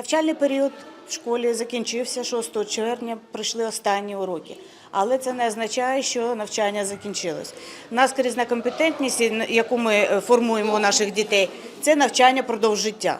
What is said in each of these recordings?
Навчальний період в школі закінчився 6 червня, прийшли останні уроки. Але це не означає, що навчання закінчилось. У нас крізна компетентність, яку ми е, формуємо у наших дітей, це навчання продовж життя.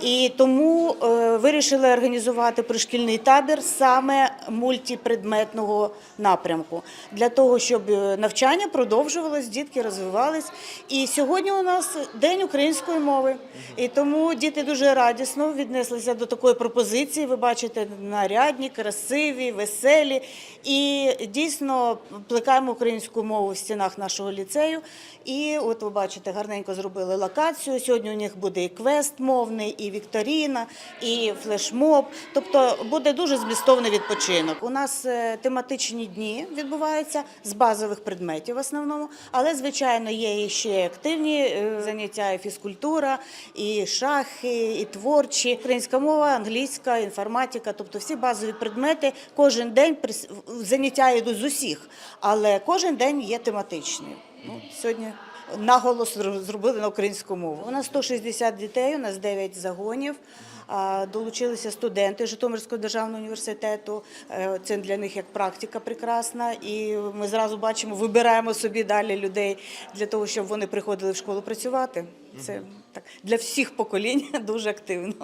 І тому е, вирішили організувати пришкільний табір саме мультипредметного напрямку для того, щоб е, навчання продовжувалось, дітки розвивались. І сьогодні у нас день української мови. І тому діти дуже радісно віднеслися до такої пропозиції. Ви бачите, нарядні, красиві, веселі. І дійсно плекаємо українську мову в стінах нашого ліцею. І от ви бачите, гарненько зробили локацію. Сьогодні у них буде і квест мовний, і вікторіна, і флешмоб. Тобто буде дуже змістовний відпочинок. У нас е, тематичні дні відбуваються з базових предметів в основному, але звичайно є і ще активні е, заняття, і фізкультура, і шахи, і творчі. Українська мова, англійська, інформатика, тобто всі базові предмети. Кожен день заняття йдуть з усіх, але кожен день є тематичний. Ну, сьогодні наголос зробили на українську мову. У нас 160 дітей, у нас 9 загонів. Долучилися студенти Житомирського державного університету. Е, Це для них як практика прекрасна. І ми зразу бачимо, вибираємо собі далі людей для того, щоб вони приходили в школу працювати. Це так для всіх поколінь дуже активно.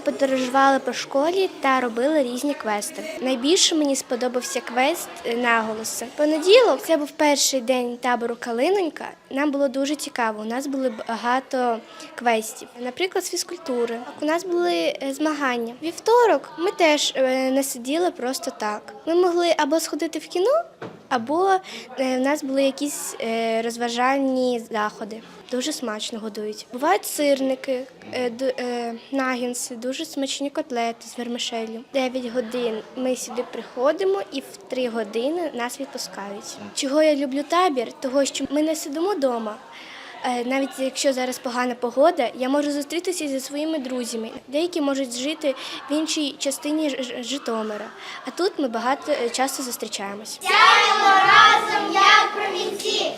Подорожували по школі та робили різні квести. Найбільше мені сподобався квест е, наголоси. Понеділок це був перший день табору Калинонька. Нам було дуже цікаво. У нас були багато квестів, наприклад, з фізкультури. У нас були е, змагання. Вівторок ми теж е, не сиділи просто так. Ми могли або сходити в кіно, або е, в нас були якісь е, розважальні заходи. Дуже смачно годують. Бувають сирники, е, нагінси, дуже смачні котлети з вермишелью. 9 годин ми сюди приходимо і в 3 години нас відпускають. Чого я люблю табір? Того, що ми не сидимо вдома. Е, Навіть якщо зараз погана погода, я можу зустрітися зі своїми друзями. Деякі можуть жити в іншій частині Житомира. А тут ми багато е, часто зустрічаємось. Сяємо разом, як промінці